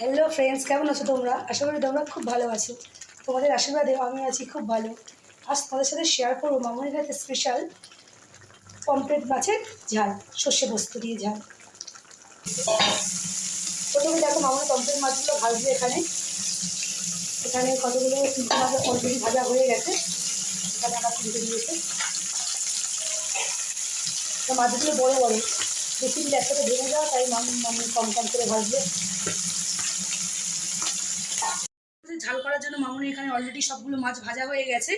Hello friends কেমন আছো তোমরা? আশা করি তোমরা খুব ভালো আছো। তোমাদের আশীর্বাদে আমি আছি খুব ভালো। আজ তোমাদের সাথে শেয়ার করব মামনির হাতে স্পেশাল পমপ্লেট মাছের ঝাল, সর্ষে পোস্ত দিয়ে ঝাল। প্রথমে দেখো মামনি পমপ্লেট মাছগুলো ভাজবে এখানে। এখানে কতগুলো তিনটে মাছ অলরেডি ভাজা হয়ে গেছে। এখানে আমার তুলতে দিয়েছে। মাছগুলো বড়ো বড়ো। বেশি একসাথে ভেঙে যাওয়া তাই মামনি মামনি কম কম করে ভাজবে। ঝাল করার জন্য মামুনি এখানে অলরেডি সবগুলো মাছ ভাজা হয়ে গেছে।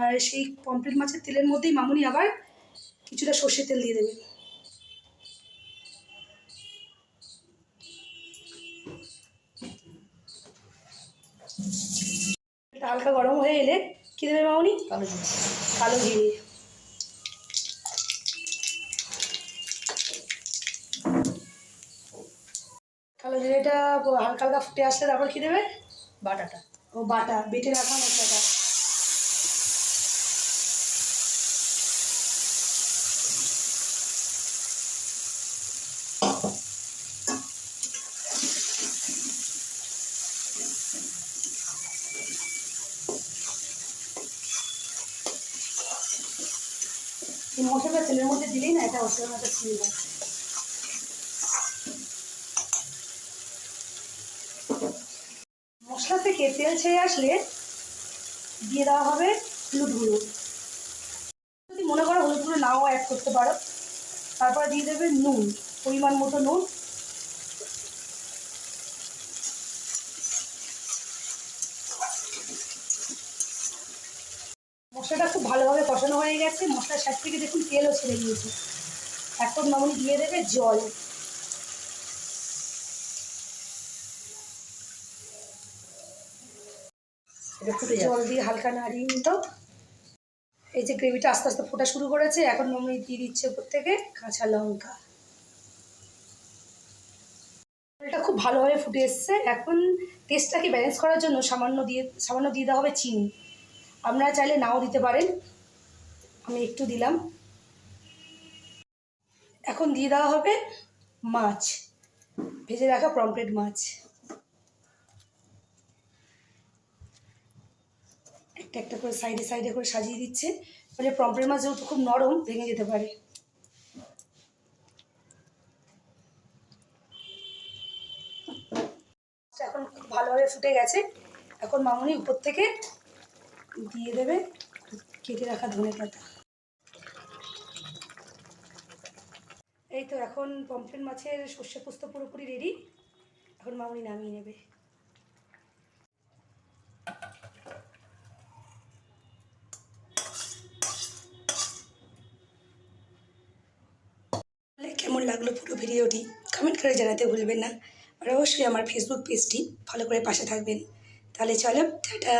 আর সেই পমপ্লেট মাছের তেলের মধ্যেই মামুনি আবার কিছুটা সর্ষের তেল দিয়ে দেবে। এটা হালকা গরম হয়ে এলে কী দেবে মামুনি? কালো জিরে। কালো জিরে। কালো জিরেটা হালকা হালকা ফুটে আসলে তারপর কী দেবে? বাটাটা। ও বাটা, বেটে রাখা মশলাটা। মশলাটা তেলের মধ্যে দিলেই না, এটা অসাধারণ একটা স্মেল হয় থেকে তেল ছেড়ে আসলে দিয়ে দেওয়া হবে হলুদ গুঁড়ো। যদি মনে করো হলুদ গুঁড়ো নাও অ্যাড করতে পারো, তারপর দিয়ে দেবে নুন, পরিমাণ মতো নুন। মশলাটা খুব ভালোভাবে কষানো হয়ে গেছে, মশলার সাইড থেকে দেখুন তেলও ছেড়ে দিয়েছে এখন মামনি দিয়ে দেবে জল। এটা ফুটে জল দিয়ে হালকা নাড়িয়ে নিত এই যে গ্রেভিটা আস্তে আস্তে ফোটা শুরু করেছে, এখন মামনি দিয়ে দিচ্ছে উপর থেকে কাঁচা লঙ্কা। এটা খুব ভালোভাবে ফুটে এসছে। এখন টেস্টটাকে ব্যালেন্স করার জন্য সামান্য দিয়ে সামান্য দিয়ে দেওয়া হবে চিনি। আপনারা চাইলে নাও দিতে পারেন। আমি একটু দিলাম। এখন দিয়ে দেওয়া হবে মাছ। ভেজে রাখা পমপ্লেট মাছ। একটা করে সাইডে সাইডে করে সাজিয়ে দিচ্ছে। ফলে পমপ্লেট মাছ যেহেতু খুব নরম, ভেঙে যেতে পারে। এখন খুব ভালোভাবে ফুটে গেছে। এখন মামুনি উপর থেকে দিয়ে দেবে কেটে রাখা ধনে পাতা। এই তো এখন পমফ্রেট মাছের সর্ষে পোস্ত পুরোপুরি রেডি এখন মামুনি নামিয়ে নেবে তাহলে কেমন লাগল পুরো ভিডিওটি কমেন্ট করে জানাতে ভুলবেন না। আর অবশ্যই আমার ফেসবুক পেজটি ফলো করে পাশে থাকবেন। তাহলে চলো, টাটা!